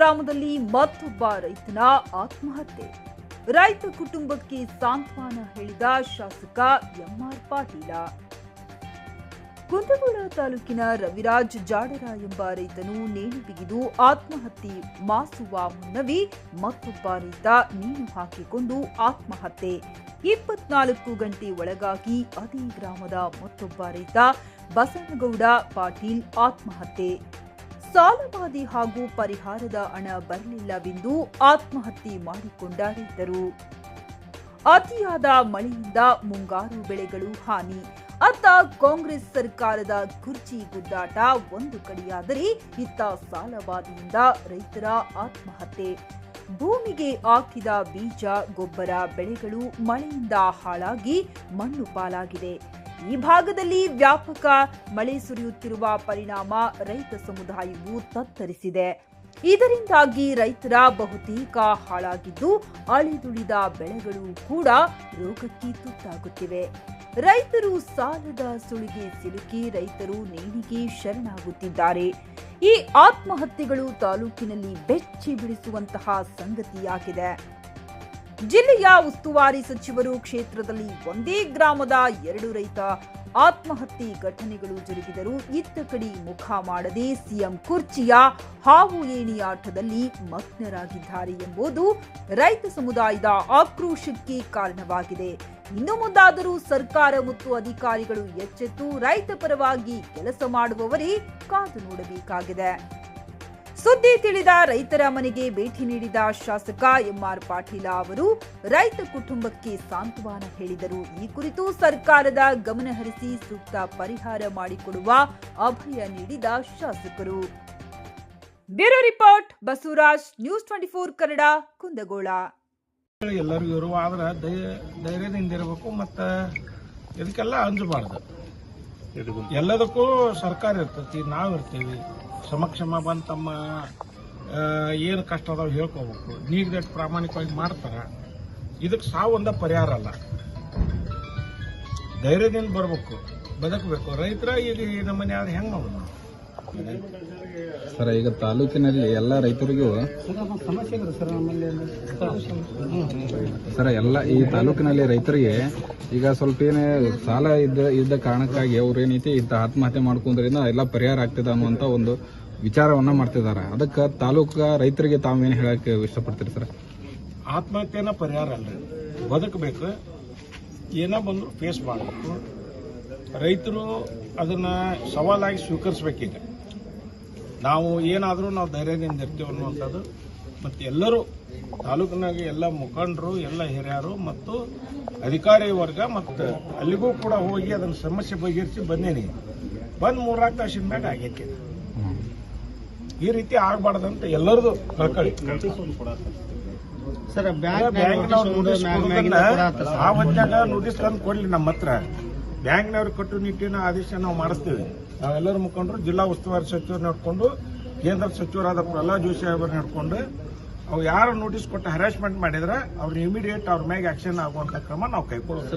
ಗ್ರಾಮದಲ್ಲಿ ಮತ್ತೊಬ್ಬ ರೈತನ ಆತ್ಮಹತ್ಯೆ. ರೈತ ಕುಟುಂಬಕ್ಕೆ ಸಾಂತ್ವನ ಹೇಳಿದ ಶಾಸಕ ಎಂಆರ್ ಪಾಟೀಲ. ಕುಂದಗೋಳ ತಾಲೂಕಿನ ರವಿರಾಜ್ ಜಾಡರ ಎಂಬ ರೈತನು ನೇಣು ಬಿಗಿದು ಆತ್ಮಹತ್ಯೆ ಮಾಸುವ ಮನವಿ ಮತ್ತೊಬ್ಬ ರೈತ ನೀನು ಹಾಕಿಕೊಂಡು ಆತ್ಮಹತ್ಯೆ. ಇಪ್ಪತ್ನಾಲ್ಕು ಗಂಟೆ ಒಳಗಾಗಿ ಅದೇ ಗ್ರಾಮದ ಮತ್ತೊಬ್ಬ ರೈತ ಬಸನಗೌಡ ಪಾಟೀಲ್ ಆತ್ಮಹತ್ಯೆ. ಸಾಲಬಾಧೆ ಹಾಗೂ ಪರಿಹಾರದ ಹಣ ಬರಲಿಲ್ಲವೆಂದು ಆತ್ಮಹತ್ಯೆ ಮಾಡಿಕೊಂಡ ರೈತರು. ಅತಿಯಾದ ಮಳೆಯಿಂದ ಮುಂಗಾರು ಬೆಳೆಗಳು ಹಾನಿ. ಅತ್ತ ಕಾಂಗ್ರೆಸ್ ಸರ್ಕಾರದ ಕುರ್ಚಿ ಗುದ್ದಾಟ ಒಂದು ಕಡೆಯಾದರೆ ಇತ್ತ ಸಾಲಬಾಧೆಯಿಂದ ರೈತರ ಆತ್ಮಹತ್ಯೆ. ಭೂಮಿಗೆ ಹಾಕಿದ ಬೀಜ, ಗೊಬ್ಬರ, ಬೆಳೆಗಳು ಮಳೆಯಿಂದ ಹಾಳಾಗಿ ಮಣ್ಣು ಪಾಲಾಗಿದೆ. ಈ ಭಾಗದಲ್ಲಿ ವ್ಯಾಪಕ ಮಳೆ ಸುರಿಯುತ್ತಿರುವ ಪರಿಣಾಮ ರೈತ ಸಮುದಾಯವು ತತ್ತರಿಸಿದೆ. ಇದರಿಂದಾಗಿ ರೈತರ ಬಹುತೇಕ ಹಾಳಾಗಿದ್ದು ಅಳಿದುಳಿದ ಬೆಳೆಗಳು ಕೂಡ ರೋಗಕ್ಕೆ ತುತ್ತಾಗುತ್ತಿವೆ. ರೈತರು ಸಾಲದ ಸುಳಿಗೆ ಸಿಲುಕಿ ರೈತರು ನೇಣಿಗೆ ಶರಣಾಗುತ್ತಿದ್ದಾರೆ. ಈ ಆತ್ಮಹತ್ಯೆಗಳು ತಾಲೂಕಿನಲ್ಲಿ ಬೆಚ್ಚಿ ಬಿಡಿಸುವಂತಹ ಸಂಗತಿಯಾಗಿದೆ. ಜಿಲ್ಲೆಯ ಉಸ್ತುವಾರಿ ಸಚಿವರು ಕ್ಷೇತ್ರದಲ್ಲಿ ಒಂದೇ ಗ್ರಾಮದ ಎರಡು ರೈತ ಆತ್ಮಹತ್ಯೆ ಘಟನೆಗಳು ಜರುಗಿದರೂ ಇತ್ತ ಕಡಿ ಮುಖ ಮಾಡದೆ ಸಿಎಂ ಕುರ್ಚಿಯ ಹಾವು ಏಣಿಯಾಟದಲ್ಲಿ ಮಗ್ನರಾಗಿದ್ದಾರೆ ಎಂಬುದು ರೈತ ಸಮುದಾಯದ ಆಕ್ರೋಶಕ್ಕೆ ಕಾರಣವಾಗಿದೆ. ಇನ್ನು ಮುಂದಾದರೂ ಸರ್ಕಾರ ಮತ್ತು ಅಧಿಕಾರಿಗಳು ಎಚ್ಚೆತ್ತು ರೈತ ಪರವಾಗಿ ಕೆಲಸ ಮಾಡುವವರೇ ಕಾದು ನೋಡಬೇಕಾಗಿದೆ. ಸುದ್ದಿ ತಿಳಿದ ರೈತರ ಮನೆಗೆ ಭೇಟಿ ನೀಡಿದ ಶಾಸಕ ಎಂಆರ್ ಪಾಟೀಲ ಅವರು ರೈತ ಕುಟುಂಬಕ್ಕೆ ಸಾಂತ್ವನ ಹೇಳಿದರು. ಈ ಕುರಿತು ಸರ್ಕಾರದ ಗಮನಹರಿಸಿ ಸೂಕ್ತ ಪರಿಹಾರ ಮಾಡಿಕೊಡುವ ಅಭಯ ನೀಡಿದ ಶಾಸಕರು. Bureau report Basavaraj news twenty four Kannada Kundagol. ಎಲ್ಲರಿಗೂ ಇರುವ ಆದ್ರೆ ಧೈರ್ಯದಿಂದ ಇರಬೇಕು ಮತ್ತು ಇದಕ್ಕೆಲ್ಲ ಅಂಜಬಾರ್ದು. ಎಲ್ಲದಕ್ಕೂ ಸರ್ಕಾರ ಇರ್ತೈತಿ ನಾವು ಇರ್ತೀವಿ. ಸಮಕ್ಷಮ ಬಂದು ತಮ್ಮ ಏನು ಕಷ್ಟ ಅದಾವ ಹೇಳ್ಕೋಬೇಕು. ನೀಗ್ದಟ್ಟು ಪ್ರಾಮಾಣಿಕವಾಗಿ ಮಾಡ್ತಾರೆ. ಇದಕ್ಕೆ ಸಾವು ಒಂದ ಪರಿಹಾರ ಅಲ್ಲ. ಧೈರ್ಯದಿಂದ ಬರಬೇಕು, ಬದುಕಬೇಕು. ರೈತರ ಈಗ ಈ ನಮ್ಮನೆ ಆದ್ರೆ ಹೆಂಗೆ ಮಾಡೋದು? ಸರ್ ಈಗ ತಾಲೂಕಿನಲ್ಲಿ ಎಲ್ಲ ರೈತರಿಗೂ ಸರ್ ಎಲ್ಲ ಈ ತಾಲೂಕಿನಲ್ಲಿ ರೈತರಿಗೆ ಈಗ ಸ್ವಲ್ಪ ಏನೇ ಸಾಲ ಇದ್ದ ಇದ್ದ ಕಾರಣಕ್ಕಾಗಿ ಅವ್ರು ಏನೈತಿ ಇಂಥ ಆತ್ಮಹತ್ಯೆ ಮಾಡ್ಕೊಂಡ್ರಿಂದ ಎಲ್ಲ ಪರಿಹಾರ ಆಗ್ತದೆ ಅನ್ನುವಂಥ ಒಂದು ವಿಚಾರವನ್ನ ಮಾಡ್ತಿದ್ದಾರೆ. ಅದಕ್ಕೆ ತಾಲೂಕು ರೈತರಿಗೆ ತಾವೇನು ಹೇಳಕ್ಕೆ ಇಷ್ಟಪಡ್ತೀರಿ ಸರ್? ಆತ್ಮಹತ್ಯೆನ ಪರಿಹಾರ ಅಲ್ರಿ. ಬದುಕಬೇಕು. ಏನೋ ಬಂದರೂ ಫೇಸ್ ಮಾಡಬೇಕು. ರೈತರು ಅದನ್ನ ಸವಾಲಾಗಿ ಸ್ವೀಕರಿಸ್ಬೇಕೀಗ ನಾವು ಏನಾದರೂ ನಾವು ಧೈರ್ಯದಿಂದ ಇರ್ತೀವಿ ಅನ್ನುವಂಥದ್ದು. ಮತ್ತು ಎಲ್ಲರೂ ತಾಲೂಕಿನಾಗ ಎಲ್ಲ ಮುಖಂಡರು ಎಲ್ಲ ಹಿರಿಯರು ಮತ್ತು ಅಧಿಕಾರಿ ವರ್ಗ ಮತ್ತು ಅಲ್ಲಿಗೂ ಕೂಡ ಹೋಗಿ ಅದನ್ನು ಸಮಸ್ಯೆ ಬಗೆಹರಿಸಿ ಬಂದೇನಿ. ಬಂದು ಮೂರ್ನಾಲ್ಕು ತಾಸಿನ ಮ್ಯಾಗ ಆಗೈತಿ. ಈ ರೀತಿ ಆಗಬಾರ್ದಂತ ಎಲ್ಲರದು ಕಳ್ಕೊಳ್ಳಿ ಸರ್ ಬ್ಯಾಂಕ್ ಆ ಹೊತ್ತಾಗ ನೋಟಿಸ್ ತಂದು ಕೊಡ್ಲಿ ನಮ್ಮ ಹತ್ರ ಬ್ಯಾಂಕ್ನವ್ರು ಕಟ್ಟುನಿಟ್ಟಿನ ಆದೇಶ ನಾವು ಮಾಡಿಸ್ತೀವಿ. ನಾವೆಲ್ಲರೂ ಮುಖಂಡರು, ಜಿಲ್ಲಾ ಉಸ್ತುವಾರಿ ಸಚಿವರು ನಡ್ಕೊಂಡು ಕೇಂದ್ರ ಸಚಿವರಾದ ಪ್ರಹ್ಲಾದ್ ಜೋಶಿ ಅವರು ನಡ್ಕೊಂಡು ಅವ್ರು ಯಾರು ನೋಟಿಸ್ ಕೊಟ್ಟು ಹರಾಸ್ಮೆಂಟ್ ಮಾಡಿದ್ರೆ ಅವ್ರನ್ನ ಇಮಿಡಿಯೇಟ್ ಅವ್ರ ಮ್ಯಾಗ ಆಕ್ಷನ್ ಆಗುವಂತ ಕ್ರಮ ನಾವು ಕೈಗೊಳ್ಳೋದು